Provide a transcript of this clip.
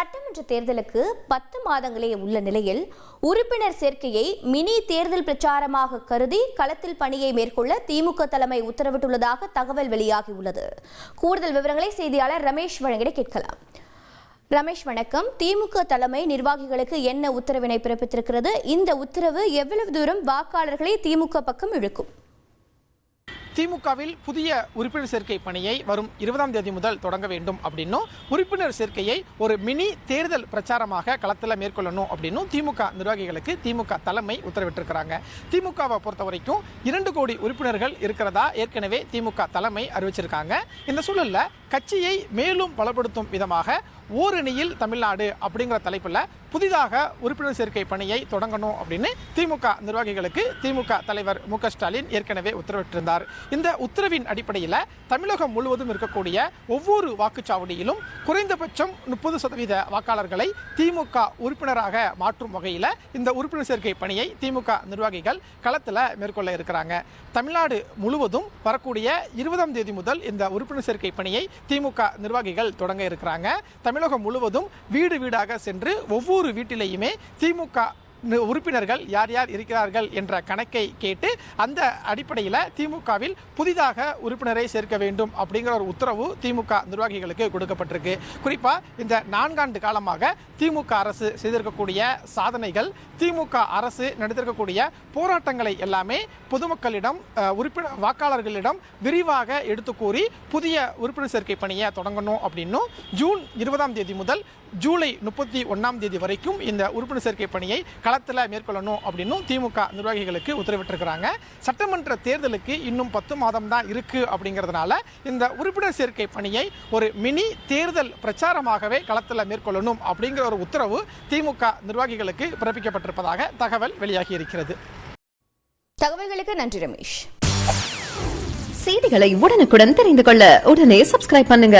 சட்டமன்ற தேர்தலுக்கு பத்து மாதங்களே உள்ள நிலையில் உறுப்பினர் சேர்க்கையை மினி தேர்தல் பிரச்சாரமாக கருதி களத்தில் பணியை மேற்கொள்ள திமுக தலைமை உத்தரவிட்டுள்ளதாக தகவல் வெளியாகியுள்ளது. கூடுதல் விவரங்களை செய்தியாளர் ரமேஷ் வழங்கிட கேட்கலாம். ரமேஷ் வணக்கம். திமுக தலைமை நிர்வாகிகளுக்கு என்ன உத்தரவினை பிறப்பித்திருக்கிறது? இந்த உத்தரவு எவ்வளவு தூரம் வாக்காளர்களை திமுக பக்கம் இழுக்கும்? திமுகவில் புதிய உறுப்பினர் சேர்க்கை பணியை வரும் இருபதாம் தேதி முதல் தொடங்க வேண்டும் அப்படின்னும் உறுப்பினர் சேர்க்கையை ஒரு மினி தேர்தல் பிரச்சாரமாக களத்தில் மேற்கொள்ளணும் அப்படின்னும் திமுக நிர்வாகிகளுக்கு திமுக தலைமை உத்தரவிட்டிருக்கிறாங்க. திமுகவை பொறுத்த வரைக்கும் இரண்டு கோடி உறுப்பினர்கள் இருக்கிறதா ஏற்கனவே திமுக தலைமை அறிவிச்சிருக்காங்க. இந்த சூழலில் கட்சியை மேலும் பலப்படுத்தும் விதமாக ஓரணியில் தமிழ்நாடு அப்படிங்கிற தலைப்பில் புதிதாக உறுப்பினர் சேர்க்கை பணியை தொடங்கணும் அப்படின்னு திமுக நிர்வாகிகளுக்கு திமுக தலைவர் மு ஸ்டாலின் ஏற்கனவே உத்தரவிட்டிருந்தார். இந்த உத்தரவின் அடிப்படையில் தமிழகம் முழுவதும் இருக்கக்கூடிய ஒவ்வொரு வாக்குச்சாவடியிலும் குறைந்தபட்சம் முப்பது சதவீத வாக்காளர்களை திமுக உறுப்பினராக மாற்றும் வகையில் இந்த உறுப்பினர் சேர்க்கை பணியை திமுக நிர்வாகிகள் களத்தில் மேற்கொள்ள இருக்கிறாங்க. தமிழ்நாடு முழுவதும் வரக்கூடிய இருபதாம் தேதி முதல் இந்த உறுப்பினர் சேர்க்கை பணியை திமுக நிர்வாகிகள் தொடங்க இருக்கிறாங்க. தமிழகம் முழுவதும் வீடு வீடாக சென்று ஒவ்வொரு வீட்டிலேயுமே திமுக உறுப்பினர்கள் யார் யார் இருக்கிறார்கள் என்ற கணக்கை கேட்டு அந்த அடிப்படையில் திமுகவில் புதிதாக உறுப்பினரை சேர்க்க வேண்டும் அப்படிங்கிற ஒரு உத்தரவு திமுக நிர்வாகிகளுக்கு கொடுக்கப்பட்டிருக்கு. குறிப்பாக இந்த நான்காண்டு காலமாக திமுக அரசு செய்திருக்கக்கூடிய சாதனைகள் திமுக அரசு நடத்திருக்கக்கூடிய போராட்டங்களை எல்லாமே பொதுமக்களிடம் உறுப்பினர் வாக்காளர்களிடம் விரிவாக எடுத்து கூறி புதிய உறுப்பினர் சேர்க்கை பணியை தொடங்கணும் அப்படின்னும் ஜூன் இருபதாம் தேதி முதல் ஜூலை முப்பத்தி ஒன்றாம் தேதி வரைக்கும் இந்த உறுப்பினர் சேர்க்கை பணியை களத்தில் மேற்கொள்ளணும் அப்படின்னும் திமுக நிர்வாகிகளுக்கு உத்தரவிட்டிருக்கிறாங்க. சட்டமன்ற தேர்தலுக்கு இன்னும் பத்து மாதம் தான் இருக்கு அப்படிங்கிறதுனால இந்த உறுப்பினர் சேர்க்கை பணியை ஒரு மினி தேர்தல் பிரச்சாரமாகவே களத்தில் மேற்கொள்ளணும் அப்படிங்கிற ஒரு உத்தரவு திமுக நிர்வாகிகளுக்கு பிறப்பிக்கப்பட்டிருப்பதாக தகவல் வெளியாகி இருக்கிறது தகவல்களுக்கு நன்றி ரமேஷ். செய்திகளை உடனுக்குடன் தெரிந்து கொள்ள உடனே சப்ஸ்கிரைப் பண்ணுங்க.